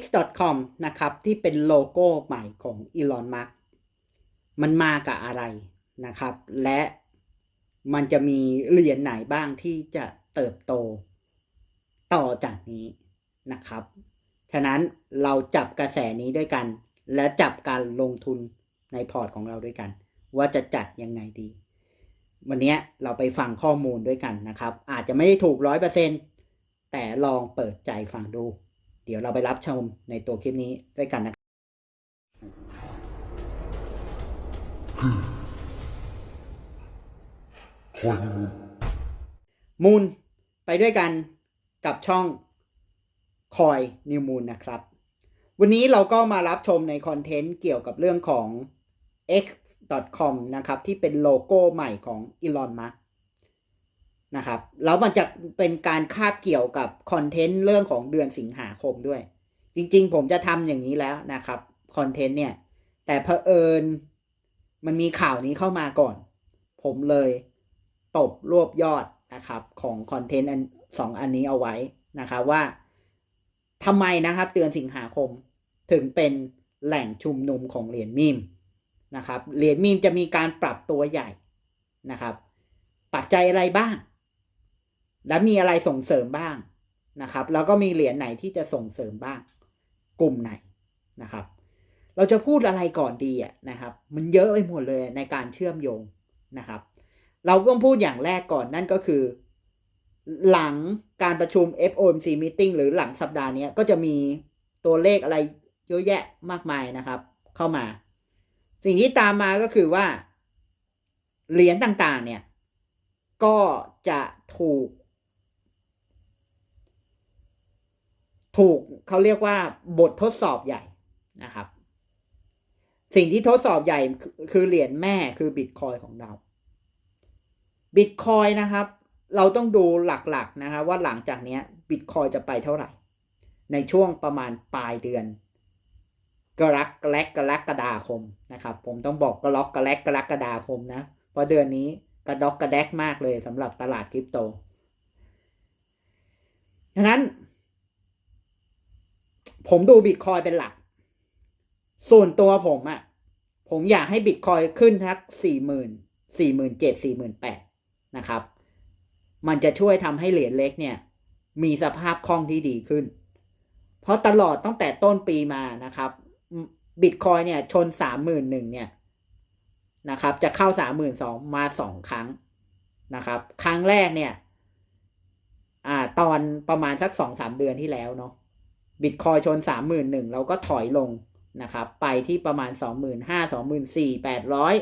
x.com นะครับ ที่เป็นโลโก้ใหม่ของอีลอนมัสมันมากับอะไรนะครับ และมันจะมีเหรียญไหนบ้างที่จะเติบโตต่อจากนี้นะครับ ฉะนั้นเราจับกระแสนี้ด้วยกัน และจับการลงทุนในพอร์ตของเราด้วยกัน ว่าจะจัดยังไงดี วันนี้เราไปฟังข้อมูลด้วยกันนะครับ อาจจะไม่ได้ถูกร้อยเปอร์เซ็นแต่ลองเปิดใจฟังดู เดี๋ยวเราไปรับชมในตัวคลิปนี้ด้วยกันนะครับคอยมูลมูลไปด้วยกันกับช่องคอยนิวมูลนะครับ วันนี้เราก็มารับชมในคอนเทนต์เกี่ยวกับเรื่องของ x.com นะครับ ที่เป็นโลโก้ใหม่ของอีลอ นะครับ แล้วมันจะเป็นการคาบเกี่ยวกับคอนเทนต์เรื่องของเดือนสิงหาคมด้วย จริงๆ ผมจะทำอย่างนี้แล้วนะครับคอนเทนต์เนี่ย แต่เผอิญมันมีข่าวนี้เข้ามาก่อน ผมเลยตบรวบยอดนะครับ ของคอนเทนต์อันสองอันนี้เอาไว้นะครับว่าทำไมนะครับเดือนสิงหาคมถึงเป็นแหล่งชุมนุมของเหรียญมีมนะครับเหรียญมีมจะมีการปรับตัวใหญ่นะครับ ปัจจัยอะไรบ้าง และมีอะไรส่งเสริมบ้างนะครับ แล้วก็มีเหรียญไหนที่จะส่งเสริมบ้าง กลุ่มไหนนะครับ เราจะพูดอะไรก่อนดีอะนะครับ มันเยอะไปหมดเลยในการเชื่อมโยงนะครับ เราต้องพูดอย่างแรกก่อนนั่นก็คือ หลังการประชุม FOMC meeting หรือหลังสัปดาห์นี้ก็จะมีตัวเลขอะไรเยอะแยะมากมายนะครับ เข้ามา สิ่งที่ตามมาก็คือว่าเหรียญต่างๆเนี่ย ก็จะถูก ถูกเขาเรียกว่าบททดสอบใหญ่นะครับ สิ่งที่ทดสอบใหญ่คือเหรียญแม่คือบิตคอยของเราบิตคอยนะครับ เราต้องดูหลักๆนะครับว่าหลังจากนี้บิตคอยจะไปเท่าไหร่ ในช่วงประมาณปลายเดือน กรกแลกกรกฎาคมนะครับ ผมต้องบอกกรกกรกกรกฎาคมนะเพราะเดือนนี้กระดอกกระแดกมากเลยสำหรับตลาดคริปโต ฉะนั้น ผมดูบิตคอยเป็นหลัก ส่วนตัวผมอะ่ะ ผมอยากให้บิตคอยขึ้นทักสี่หมื่นสี่หมื่นเจ็ดสี่หมื่นแปดนะครับ มันจะช่วยทำให้เหรียญเล็กเนี่ย มีสภาพคล่องที่ดีขึ้น เพราะตลอดตั้งแต่ต้นปีมานะครับบิตคอยเนี่ยชนสามหมื่นหนึ่งเนี่ยนะครับ จะเข้าสามหมื่นสองมาสองครั้งนะครับ ครั้งแรกเนี่ย อ่า ตอนประมาณสักสองสามเดือนที่แล้วเนาะ บิตคอยชนสามหมื่นหนึ่งเราก็ถอยลงนะครับ ไปที่ประมาณสองหมื่นห้าสองหมื่นสี่แปดร้อย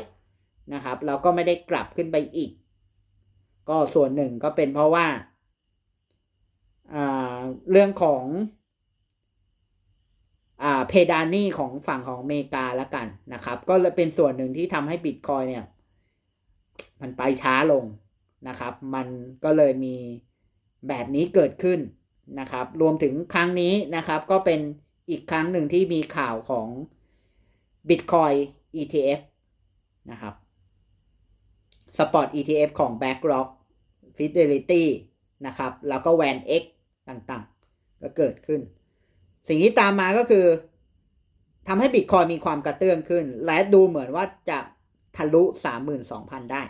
นะครับเราก็ไม่ได้กลับขึ้นไปอีก ก็ส่วนหนึ่งก็เป็นเพราะว่า เรื่องของอเพดานนี้ของฝั่งของอเมริกาล้วกันนะครับ ก็เลยเป็นส่วนหนึ่งที่ทำให้บิตคอยเนี่ย มันไปช้าลงนะครับ มันก็เลยมีแบบนี้เกิดขึ้น นะครับ รวมถึงครั้งนี้นะครับก็เป็นอีกครั้งหนึ่งที่มีข่าวของ Bitcoin ETF นะครับ Spot ETF ของ BlackRock Fidelity นะครับ แล้วก็ Van X ต่างๆ ก็เกิดขึ้น สิ่งที่ตามมาก็คือทำให้ Bitcoin มีความกระเตื้องขึ้น และดูเหมือนว่าจะทะลุ 32,000 ได้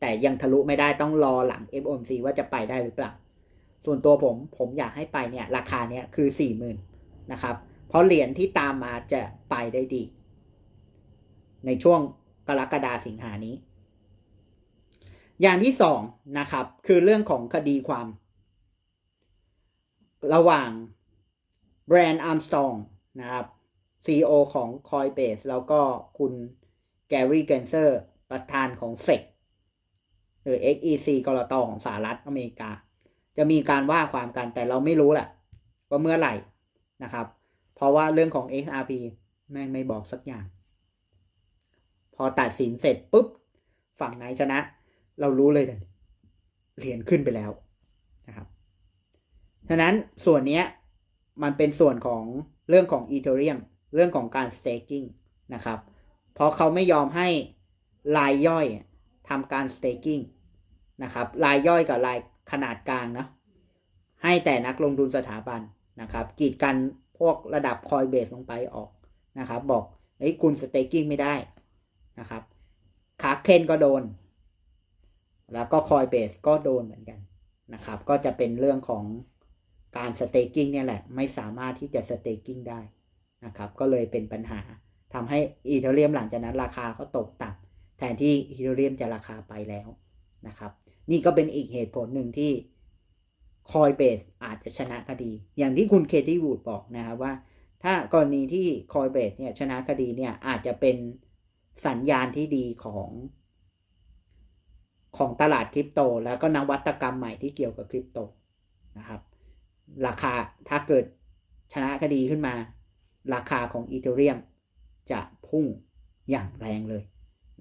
แต่ยังทะลุไม่ได้ต้องรอหลัง FOMC ว่าจะไปได้หรือเปล่า ส่วนตัวผมผมอยากให้ไปเนี่ยราคาเนี้ยคือ 40,000นะครับ เพราะเหรียญที่ตามมาจะไปได้ดี ในช่วงกรกฎาสิงหานี้ อย่างที่สองนะครับคือเรื่องของคดีความ ระหว่างแบรนด์อาร์มสตองนะครับ CEO ของ Coinbase แล้วก็คุณแกรี่เกนเซอร์ประธานของ SEC หรือ XEC กรตอของสหรัฐอเมริกา จะมีการว่าความกันแต่เราไม่รู้แหละว่าเมื่อไหร่นะครับ เพราะว่าเรื่องของ XRP แม่งไม่บอกสักอย่าง พอตัดสินเสร็จปุ๊บ ฝั่งไหนชนะ เรารู้เลยกันเหรียญขึ้นไปแล้วนะครับฉะนั้นส่วนนี้มันเป็นส่วนของเรื่องของ Ethereum เรื่องของการ staking นะครับ เพราะเขาไม่ยอมให้รายย่อยทำการ staking นะครับรายย่อยกับราย ขนาดกลางนะให้แต่นักลงทุนสถาบันนะครับกีดกันพวกระดับคอยเบสลงไปออกนะครับ บอกเฮ้ยคุณสเต k กิ้งไม่ได้นะครับขาเคนก็โดน แล้วก็คอยเบสก็โดนเหมือนกันนะครับ ก็จะเป็นเรื่องของการสเต k กิ้งเนี่ยแหละ ไม่สามารถที่จะสเต k กิ้งได้นะครับ ก็เลยเป็นปัญหาทำให้อีเทเรียมหลังจากนั้นราคาเขาตกต่ำแทนที่อีเทเรียมจะราคาไปแล้วนะครับ นี่ก็เป็นอีกเหตุผลหนึ่งที่คอยเบสอาจจะชนะคดี อย่างที่คุณเคที่วูดบอกนะครับว่า ถ้ากรณีที่คอยเบสเนี่ยชนะคดีเนี่ยอาจจะเป็นสัญญาณที่ดีของของตลาดคริปโต แล้วก็นวัตกรรมใหม่ที่เกี่ยวกับคริปโตนะครับ ราคาถ้าเกิดชนะคดีขึ้นมา ราคาของอีเทเรียมจะพุ่งอย่างแรงเลย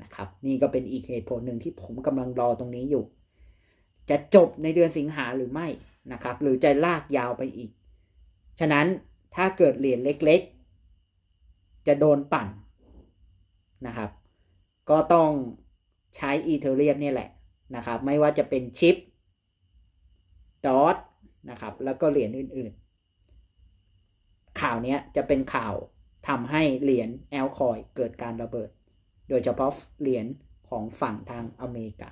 นะครับ นี่ก็เป็นอีกเหตุผลหนึ่งที่ผมกำลังรอตรงนี้อยู่ จะจบในเดือนสิงหาหรือไม่นะครับ หรือจะลากยาวไปอีก ฉะนั้นถ้าเกิดเหรียญเล็กๆ จะโดนปั่นนะครับ ก็ต้องใช้อีเทเรียมนี่แหละนะครับ ไม่ว่าจะเป็นชิปดอทนะครับ แล้วก็เหรียญอื่นๆ ข่าวนี้จะเป็นข่าวทำให้เหรียญแอลคอยเกิดการระเบิด โดยเฉพาะเหรียญของฝั่งทางอเมริกา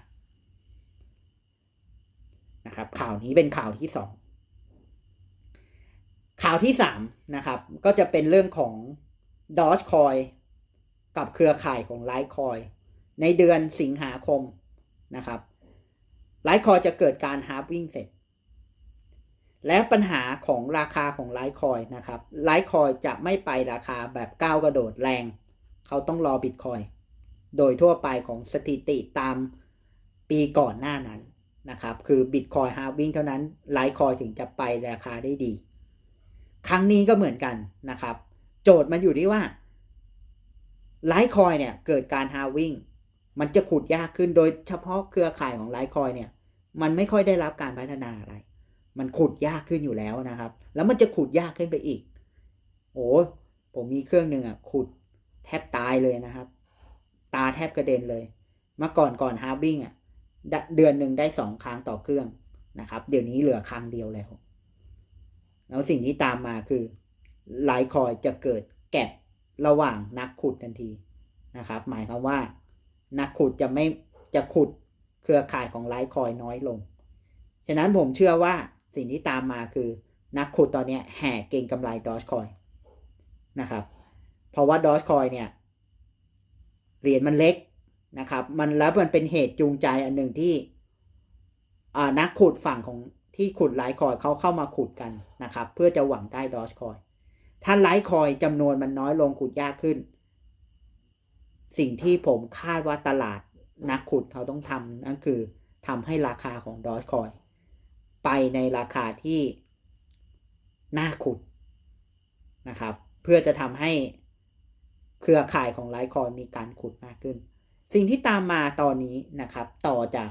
นะครับ ข่าวนี้เป็นข่าวที่สองข่าวที่สามนะครับ ก็จะเป็นเรื่องของ Dogecoin กับเครือข่ายของ Litecoin ในเดือนสิงหาคมนะครับ Litecoin จะเกิดการฮาร์ v วิ่งเสร็จ และปัญหาของราคาของ Litecoin นะครับ Litecoin จะไม่ไปราคาแบบก้าวกระโดดแรง เขาต้องรอ Bitcoin โดยทั่วไปของสถิติตามปีก่อนหน้านั้น นะครับ คือ Bitcoin halving เท่านั้น Litecoin ถึงจะไปราคาได้ดี ครั้งนี้ก็เหมือนกันนะครับ โจทย์มันอยู่ที่ว่า Litecoin เนี่ยเกิดการ halving มันจะขุดยากขึ้นโดยเฉพาะเครือข่ายของ Litecoin เนี่ย มันไม่ค่อยได้รับการพัฒนาอะไร มันขุดยากขึ้นอยู่แล้วนะครับ แล้วมันจะขุดยากขึ้นไปอีก โอ้ผมมีเครื่องหนึ่งอะขุดแทบตายเลยนะครับ ตาแทบกระเด็นเลย เมื่อก่อนก่อนฮาร์บิ้งอะ เดือนหนึ่งได้สองครั้งต่อเครื่องนะครับ เดี๋ยวนี้เหลือครั้งเดียวแล้ว แล้วสิ่งที่ตามมาคือไลคอยจะเกิดแกลบระหว่างนักขุดทันทีนะครับ หมายความว่า นักขุดจะไม่จะขุดเครือข่ายของไลคอยน้อยลง ฉะนั้นผมเชื่อว่าสิ่งที่ตามมาคือ นักขุดตอนนี้แห่เก่งกำไรดอ g คอยนะครับ เพราะว่าดอ g คอยเนี่ยเหรียญมันเล็ก นะครับ มันแล้วมันเป็นเหตุจูงใจอันหนึ่งที่นักขุดฝั่งของที่ขุดไลท์คอยเขาเข้ามาขุดกันนะครับ เพื่อจะหวังได้ดอ g คอยถ้าไลท์คอยจำนวนมันน้อยลงขุดยากขึ้น สิ่งที่ผมคาดว่าตลาดนักขุดเขาต้องทำนั่นคือทำให้ราคาของดอ g คอยไปในราคาที่น่าขุดนะครับ เพื่อจะทำให้เครือข่ายของไลท์คอยมีการขุดมากขึ้น สิ่งที่ตามมาตอนนี้นะครับ ต่อจาก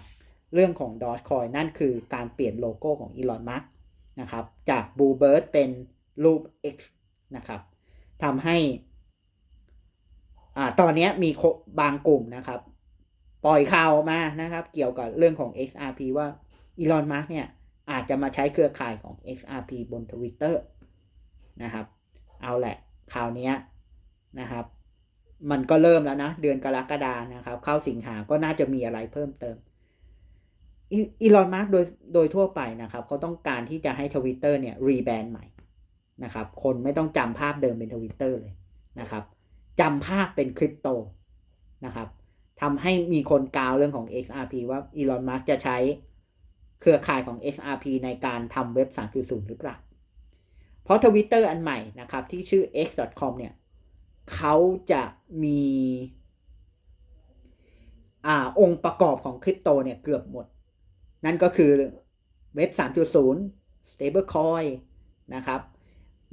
เรื่องของ Dogecoin นั่นคือการเปลี่ยนโลโก้ของอีลอนมัสนะครับ จาก Bluebird เป็นรูป X นะครับทำให้อ่าตอนนี้มีบางกลุ่มนะครับ ปล่อยข่าวมานะครับ เกี่ยวกับเรื่องของ XRP ว่าอีลอนมัสเนี่ย อาจจะมาใช้เครือข่ายของ XRP บน Twitter นะครับ เอาแหละข่าวนี้นะครับ มันก็เริ่มแล้วนะ เดือนกรกฎานะครับ เข้าสิงหาก็น่าจะมีอะไรเพิ่มเติมอีลอนมาร์กโดยโดยทั่วไปนะครับเขาต้องการที่จะให้ทวิตเตอร์เนี่ยรีแบรนด์ใหม่นะครับ คนไม่ต้องจำภาพเดิมเป็นทวิตเตอร์เลยนะครับจำภาพเป็นคริปโตนะครับทำให้มีคนกล่าวเรื่องของ XRP ว่าอีลอนมาร์กจะใช้เครือข่ายของ XRP ในการทำเว็บ 3.0 หรือเปล่า เพราะทวิตเตอร์อันใหม่นะครับที่ชื่อ x.com เนี่ย เขาจะมีอ่าองค์ประกอบของคริปโตเนี่ยเกือบหมด นั่นก็คือเว็บ 3.0 stablecoin นะครับ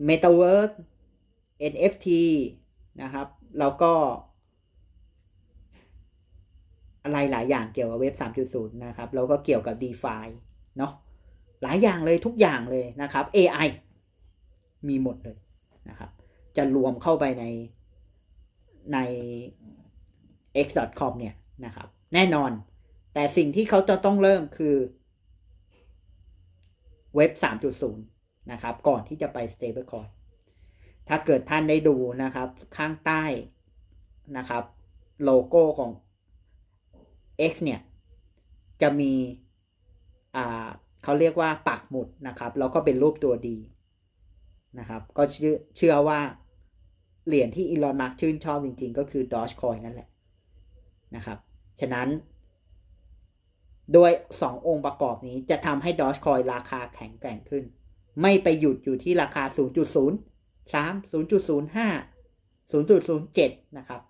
metaverse NFT นะครับ แล้วก็ อะไรหลายอย่างเกี่ยวกับเว็บ 3.0 นะครับ แล้วก็เกี่ยวกับ DeFi เนาะหลายอย่างเลยทุกอย่างเลยนะครับ AI มีหมดเลยนะครับ จะรวมเข้าไปใน ใน x.com เนี่ยนะครับ แน่นอน แต่สิ่งที่เขาจะต้องเริ่มคือ เว็บ 3.0 นะครับ ก่อนที่จะไป stablecoin ถ้าเกิดท่านได้ดูนะครับ ข้างใต้นะครับ โลโก้ของ X เนี่ย จะมีอ่าเขาเรียกว่าปักหมุดนะครับ แล้วก็เป็นรูปตัวดีนะครับ ก็เชื่อเชื่อว่า เหรียญที่อีลอนมาร์กชื่นชอบจริงๆ ก็คือ Dogecoin นั่นแหละนะครับ ฉะนั้นโดยสององค์ประกอบนี้จะทำให้ Dogecoin ราคาแข็งแกร่งขึ้น ไม่ไปหยุดอยู่ที่ราคา 0.03 0.05 0.07 นะครับ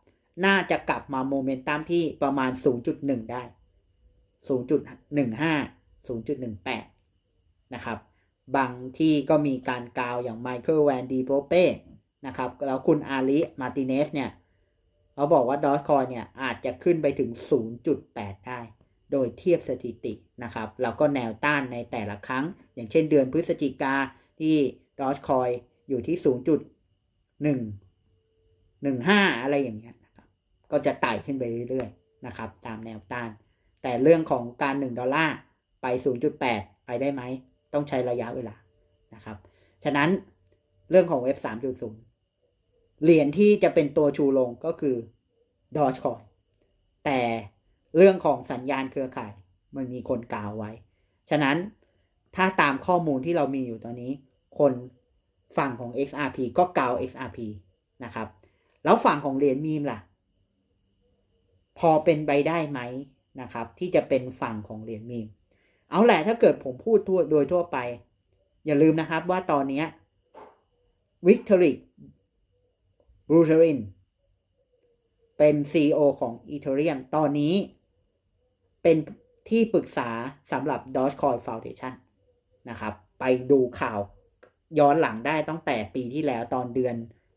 น่าจะกลับมาโมเมนตัมที่ประมาณ 0.1 ได้ 0.15 0.18 นะครับ บางที่ก็มีการกล่าวอย่างไมเคิลแวนดีโปรเป้ นะครับแล้วคุณอาริมาติเนสเนี่ยเขาบอกว่าดอ g คอยเนี่ยอาจจะขึ้นไปถึง 0.8 ได้ โดยเทียบสถิตินะครับแล้วก็แนวต้านในแต่ละครั้ง อย่างเช่นเดือนพฤศจิกาที่ดอ g คอยอยู่ที่ 0.115 อะไรอย่างเงี้ยนะครับก็จะไต่ขึ้นไปเรื่อยๆนะครับตามแนวต้าน แต่เรื่องของการ 1 ดอลลาร์ไป 0.8 ไปได้ไหม ต้องใช้ระยะเวลานะครับ ฉะนั้นเรื่องของเว็บ3.0 เหรียญที่จะเป็นตัวชูลงก็คือ Dogecoin แต่เรื่องของสัญญาณเครือข่ายมันมีคนกล่าวไว้ ฉะนั้นถ้าตามข้อมูลที่เรามีอยู่ตอนนี้ คนฝั่งของ XRP ก็กล่าว XRP นะครับ แล้วฝั่งของเหรียญมีมล่ะ พอเป็นไปได้ไหมนะครับ ที่จะเป็นฝั่งของเหรียญมีม เอาแหละถ้าเกิดผมพูดทั่วโดยทั่วไป อย่าลืมนะครับว่าตอนนี้วิกตอรี บรูเทรินเป็น CEO ของ Ethereum ตอนนี้เป็นที่ปรึกษาสำหรับ Dogecoin Foundation นะครับ ไปดูข่าวย้อนหลังได้ตั้งแต่ปีที่แล้วตอนเดือน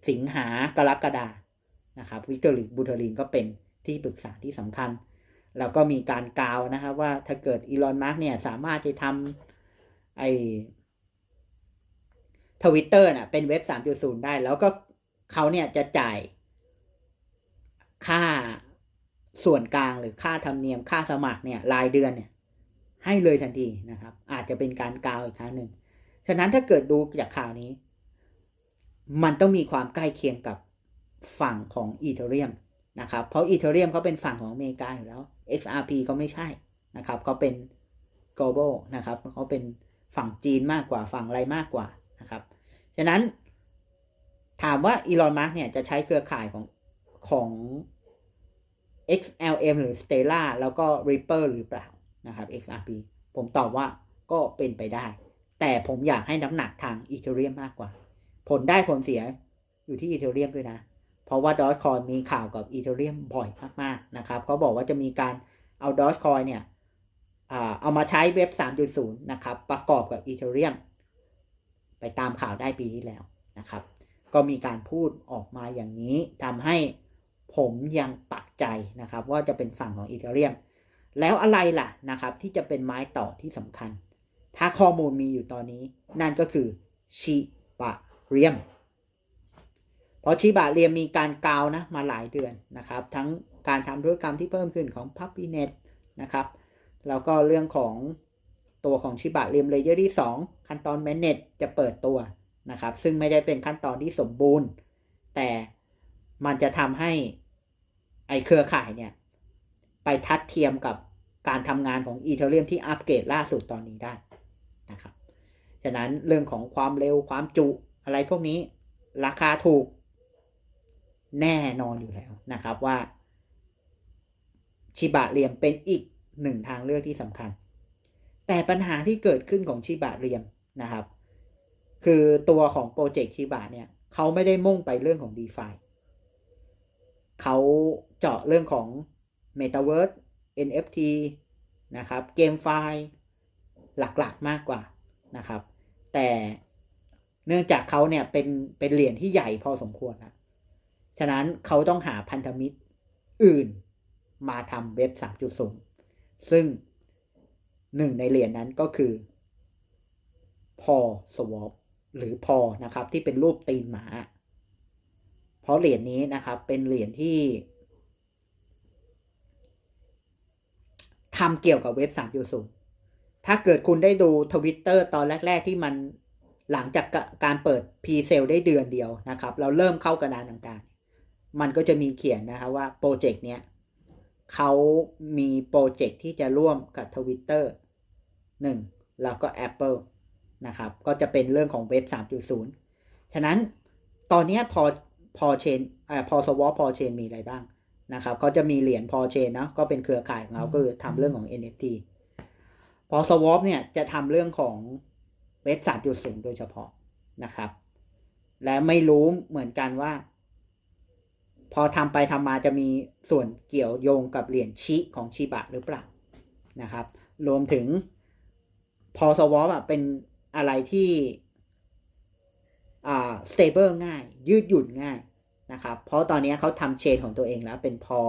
สิงหากรกฎานะครับวิกตอรีบูเทรินก็เป็นที่ปรึกษาที่สำคัญ แล้วก็มีการกล่าวนะครับว่าถ้าเกิดอีลอนมาร์กเนี่ยสามารถจะทำไอทวิตเตอร์น่ะเป็นเว็บ 3.0 ได้ แล้วก็ เขาเนี่ยจะจ่ายค่าส่วนกลางหรือค่าธรรมเนียมค่าสมัครเนี่ยรายเดือนเนี่ยให้เลยทันทีนะครับ อาจจะเป็นการกล่าวอีกครั้งหนึ่งฉะนั้นถ้าเกิดดูจากข่าวนี้ มันต้องมีความใกล้เคียงกับฝั่งของอีเทเรียมนะครับ เพราะอีเทเรียมเขาเป็นฝั่งของอเมริกาอยู่แล้ว XRP เขาไม่ใช่นะครับเขาเป็น global นะครับเขาเป็นฝั่งจีนมากกว่าฝั่งอะไรมากกว่านะครับ ฉะนั้น ถามว่าอีลอนมาร์กเนี่ยจะใช้เครือข่ายของของ XLM หรือ Stella แล้วก็ Ripple หรือเปล่านะครับ XRP ผมตอบว่าก็เป็นไปได้ แต่ผมอยากให้น้ำหนักทางอีเทเรียมมากกว่า ผลได้ผลเสียอยู่ที่อีเทเรียมด้วยนะ เพราะว่า Dogecoin มีข่าวกับ Ethereum บ่อยมากๆนะครับเขาบอกว่าจะมีการเอา Dogecoin เนี่ยเอามาใช้เว็บ 3.0 นะครับ ประกอบกับ Ethereum ไปตามข่าวได้ปีที่แล้วนะครับ ก็มีการพูดออกมาอย่างนี้ทำให้ผมยังปักใจนะครับ ว่าจะเป็นฝั่งของ Ethereum แล้วอะไรล่ะนะครับ ที่จะเป็นไม้ต่อที่สำคัญ ถ้าข้อมูลมีอยู่ตอนนี้ นั่นก็คือชิบะเรียมเพราะชิบะเรียมมีการกาวนะมาหลายเดือนนะครับ ทั้งการทำธุรกรรมที่เพิ่มขึ้นของ p u b p y n e t นะครับแล้วก็เรื่องของตัวของชิบะเรียมเลเยอร์ที่2ขั้นตอน manage จะเปิดตัว นะครับ ซึ่งไม่ได้เป็นขั้นตอนที่สมบูรณ์ แต่มันจะทำให้ไอเครือข่ายเนี่ย ไปทัดเทียมกับการทำงานของ e t h e r e u m ที่อัปเกรดล่าสุดตอนนี้ได้นะครับ ฉะนั้นเรื่องของความเร็วความจุอะไรพวกนี้ราคาถูกแน่นอนอยู่แล้วนะครับว่า ชิบะเรียมเป็นอีกหนึ่งทางเลือกที่สำคัญ แต่ปัญหาที่เกิดขึ้นของชิบะเรียมนะครับ คือตัวของโปรเจกต์ชิบะเนี่ยเขาไม่ได้มุ่งไปเรื่องของ d e f าเขาเจาะเรื่องของ Metaverse NFT นะครับเกมไฟล์หลักๆมากกว่านะครับ แต่เนื่องจากเขาเนี่ยเป็นเป็นเหรียญที่ใหญ่พอสมควรนะฉะนั้นเขาต้องหาพันธมิตรอื่นมาทำเว็บ 3.0 ซึ่งหนึ่งในเหรียญนั้นก็คือพอสวอป หรือพอนะครับที่เป็นรูปตีนหมา เพราะเหรียญนี้นะครับเป็นเหรียญที่ทำเกี่ยวกับเว็บ3.0ถ้าเกิดคุณได้ดูทวิตเตอร์ตอนแรก ๆ ที่มันหลังจากการเปิด p s เซลได้เดือนเดียวนะครับ เราเริ่มเข้ากระดานต่างๆ มันก็จะมีเขียนนะครับว่าโปรเจกต์เนี้ยเขามีโปรเจกต์ที่จะร่วมกับ Twitter 1แล้วก็ Apple นะครับ ก็จะเป็นเรื่องของเว็บ 3.0 ฉะนั้นตอนเนี้ยพอพอเชนอ่าพอสวอปพอเชนมีอะไรบ้างนะครับเขาจะมีเหรียญพอเชนนะก็เป็นเครือข่ายของเขาก็คือทำเรื่องของ NFT พอสวอปเนี่ยจะทำเรื่องของเว็บ 3.0 โดยเฉพาะนะครับ และไม่รู้เหมือนกันว่า พอทำไปทำมาจะมีส่วนเกี่ยวโยงกับเหรียญชิของชิบะหรือเปล่านะครับ รวมถึงพอสวอปอะเป็น อะไรที่อ่า stable ง่าย ยืดหยุ่นง่ายนะครับ เพราะตอนนี้เขาทำเชนของตัวเองแล้วเป็นพอ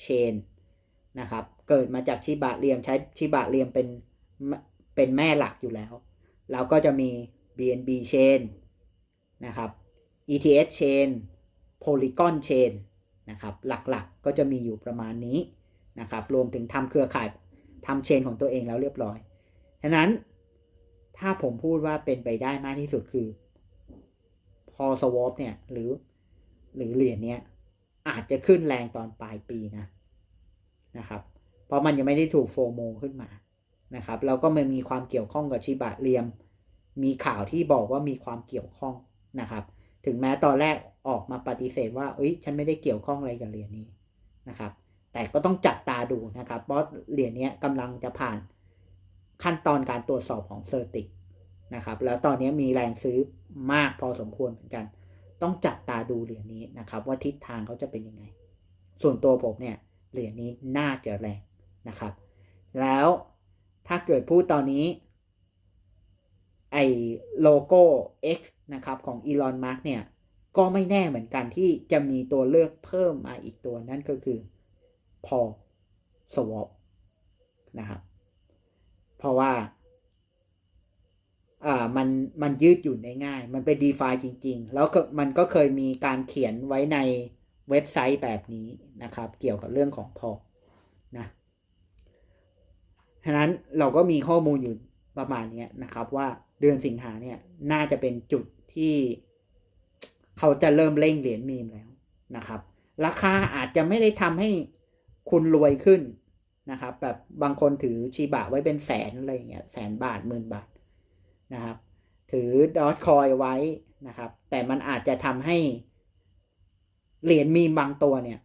เชนนะครับ เกิดมาจากชิบะเรียมใช้ชิบะเรียมเป็นเป็นแม่หลักอยู่แล้วแล้วก็จะมี BNB chain นะครับ ETH chain Polygon chain นะครับ หลักๆก็จะมีอยู่ประมาณนี้นะครับ รวมถึงทำเครือข่ายทำเชนของตัวเองแล้วเรียบร้อย ฉะนั้น ถ้าผมพูดว่าเป็นไปได้มากที่สุดคือ พอสวอปเนี่ย หรือ หรือเหรียญเนี้ยอาจจะขึ้นแรงตอนปลายปีนะนะครับ เพราะมันยังไม่ได้ถูกโฟโมขึ้นมานะครับแล้วก็มันมีความเกี่ยวข้องกับชิบะเรียม มีข่าวที่บอกว่ามีความเกี่ยวข้องนะครับ ถึงแม้ตอนแรกออกมาปฏิเสธว่าเอ้ยฉันไม่ได้เกี่ยวข้องอะไรกับเหรียญนี้นะครับ แต่ก็ต้องจับตาดูนะครับ เพราะเหรียญนี้กำลังจะผ่าน ขั้นตอนการตรวจสอบของเซอร์ติกนะครับ แล้วตอนนี้มีแรงซื้อมากพอสมควรเหมือนกัน ต้องจับตาดูเหรียญนี้นะครับ ว่าทิศทางเขาจะเป็นยังไง ส่วนตัวผมเนี่ยเหรียญนี้น่าจะแรงนะครับ แล้วถ้าเกิดพูดตอนนี้ ไอ้โลโก้ X นะครับของอีลอนมาร์กเนี่ย ก็ไม่แน่เหมือนกันที่จะมีตัวเลือกเพิ่มมาอีกตัวนั่นก็คือพอสวอปนะครับ เพราะว่าอ่ามันมันยืดหยุ่นได้ง่าย มันเป็น d e f i จริง ๆ แล้วมันก็เคยมีการเขียนไว้ในเว็บไซต์แบบนี้นะครับ เกี่ยวกับเรื่องของพอนะฉะนั้นเราก็มีข้อมูลอยู่ประมาณนี้นะครับ ว่าเดือนสิงหาเนี่ยน่าจะเป็นจุดที่เขาจะเริ่มเร่งเหรียญมีมแล้วนะครับ ราคาอาจจะไม่ได้ทำให้คุณรวยขึ้น นะครับ แบบบางคนถือชีบะไว้เป็นแสนอะไรเงี้ยแสนบาทหมื่นบาทนะครับ ถือดอทคอยไว้นะครับ แต่มันอาจจะทำให้เหรียญมีบางตัวเนี่ย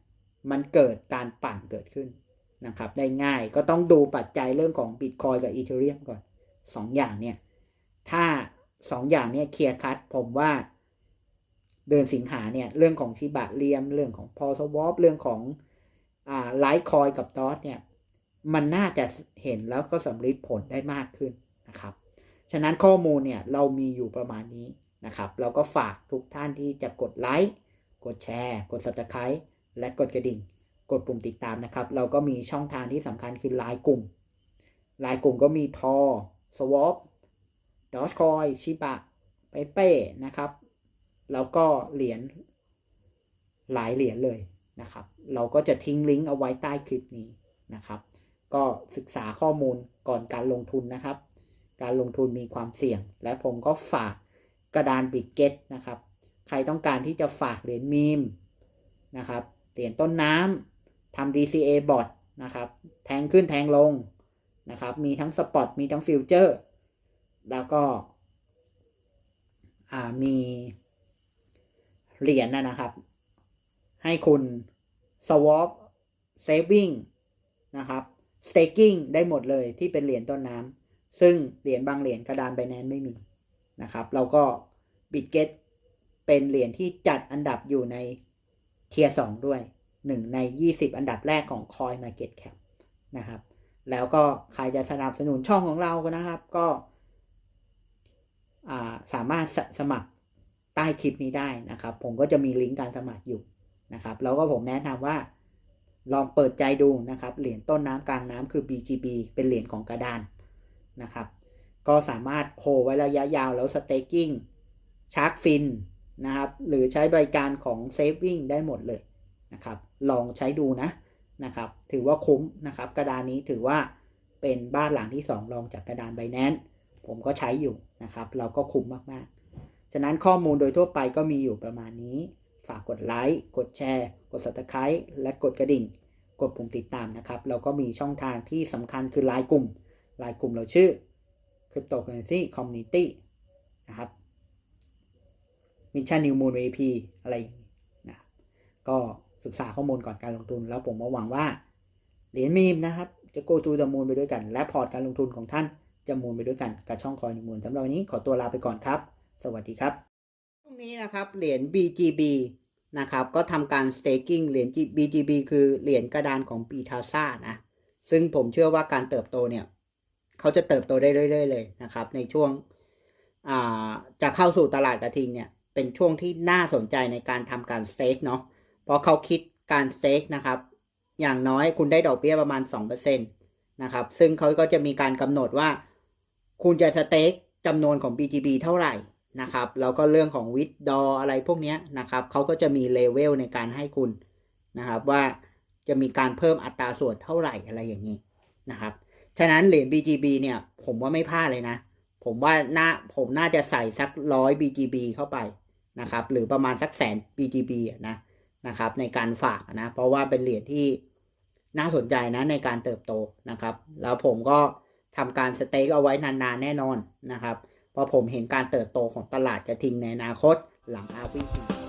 มันเกิดการปั่นเกิดขึ้นนะครับ ได้ง่ายก็ต้องดูปัจจัยเรื่องของบิตคอยกับอีเทเรียมก่อนสองอย่างเนี่ย ถ้าสองอย่างเนี่ยเคลียร์คัดผมว่าเดือนสิงหาเนี่ย เรื่องของชิบะเรียม เรื่องของพอสวอปเรื่องของอ่าไลท์คอยกับดอทเนี่ย มันน่าจะเห็นแล้วก็สำลิดผลได้มากขึ้นนะครับ ฉะนั้นข้อมูลเนี่ยเรามีอยู่ประมาณนี้นะครับ เราก็ฝากทุกท่านที่จะกดไลค์กดแชร์ กด subscribe และกดกระดิ่ง กดปุ่มติดตามนะครับ เราก็มีช่องทางที่สำคัญคือไลน์กลุ่มไลน์กลุ่มก็มีพอสวอปดอชคอยชิบะเปเป้นะครับ แล้วก็เหรียญหลายเหรียญเลยนะครับ เราก็จะทิ้งลิงก์เอาไว้ใต้คลิปนี้นะครับ ก็ศึกษาข้อมูลก่อนการลงทุนนะครับ การลงทุนมีความเสี่ยง และผมก็ฝากกระดานบิตเก็ตนะครับ ใครต้องการที่จะฝากเหรียญมีมนะครับเหรียญต้นน้ำทำ DCA บอทนะครับ แทงขึ้นแทงลงนะครับ มีทั้งสปอตมีทั้งฟิวเจอร์ แล้วก็มีเหรียญนะนะครับ ให้คุณ swap saving นะครับ staking ได้หมดเลยที่เป็นเหรียญต้นน้ำซึ่งเหรียญบางเหรียญกระดานไบแนนไม่มีนะครับเราก็ Bitget เป็นเหรียญที่จัดอันดับอยู่ในเทียร์สองด้วยหนึ่งใน 20 อันดับแรกของ Coin Market Cap นะครับ แล้วก็ใครจะสนับสนุนช่องของเราก็นะครับ ก็สามารถสสมัครใต้คลิปนี้ได้นะครับ ผมก็จะมีลิงก์การสมัครอยู่นะครับ แล้วก็ผมแนะนำว่า ลองเปิดใจดูนะครับ เหรียญต้นน้ำกลางน้ำคือ BGB เป็นเหรียญของกระดานนะครับ ก็สามารถโฮไว้ระยะยาวแล้วสเต k กิ้งชาร์กฟินนะครับ หรือใช้บริการของ Saving ได้หมดเลยนะครับ ลองใช้ดูนะนะครับ ถือว่าคุ้มนะครับ กระดานนี้ถือว่าเป็นบ้านหลังที่ 2 รองจากกระดานไบแนนผมก็ใช้อยู่นะครับ เราก็คุ้มมากๆ ฉะนั้นข้อมูลโดยทั่วไปก็มีอยู่ประมาณนี้ ฝากกดไลค์ กดแชร์ กด subscribe และกดกระดิ่ง กดปุ่มติดตามนะครับ เราก็มีช่องทางที่สำคัญคือไลน์กลุ่ม ไลน์กลุ่มเราชื่อ Cryptocurrency Community นะครับ Mission New Moon VP อะไรนะก็ศึกษาข้อมูลก่อนการลงทุน แล้วผมหวังว่า เหรียญมีมนะครับ จะ go to the moon ไปด้วยกัน และพอร์ตการลงทุนของท่านจะมูลไปด้วยกันกับช่องคอยนิมูลสำหรับวันนี้ขอตัวลาไปก่อนครับ สวัสดีครับ งนี้นะครับเหรียญ BGB นะครับก็ทำการ staking เหรียญ BGB คือเหรียญกระดานของปีทาซ่านะซึ่งผมเชื่อว่าการเติบโตเนี่ย เขาจะเติบโตได้เรื่อยๆเลยนะครับ ในช่วงจะเข้าสู่ตลาดกระทิงเนี่ย เป็นช่วงที่น่าสนใจในการทำการสเต็กเนาะเพราะเขาคิดการสเต็กนะครับ อย่างน้อยคุณได้ดอกเบี้ยประมาณ 2%นะครับ ซึ่งเขาก็จะมีการกำหนดว่า คุณจะสเต็กจำนวนของ BGB เท่าไหร่ นะครับแล้วก็เรื่องของวิดดออะไรพวกนี้นะครับเขาก็จะมีเลเวลในการให้คุณนะครับว่าจะมีการเพิ่มอัตราส่วนเท่าไหร่อะไรอย่างนี้นะครับฉะนั้นเหรียญ BGB เนี่ยผมว่าไม่พลาดเลยนะ ผมว่าน่าผมน่าจะใส่สักร้อย BGB เข้าไปนะครับหรือประมาณสักแสน BGB นะนะครับในการฝากนะเพราะว่าเป็นเหรียญที่น่าสนใจนะในการเติบโตนะครับ แล้วผมก็ทำการสเต็กเอาไว้นานๆแน่นอนนะครับ เพราะผมเห็นการเติบโตของตลาดกระทิงในอนาคตหลังอาวี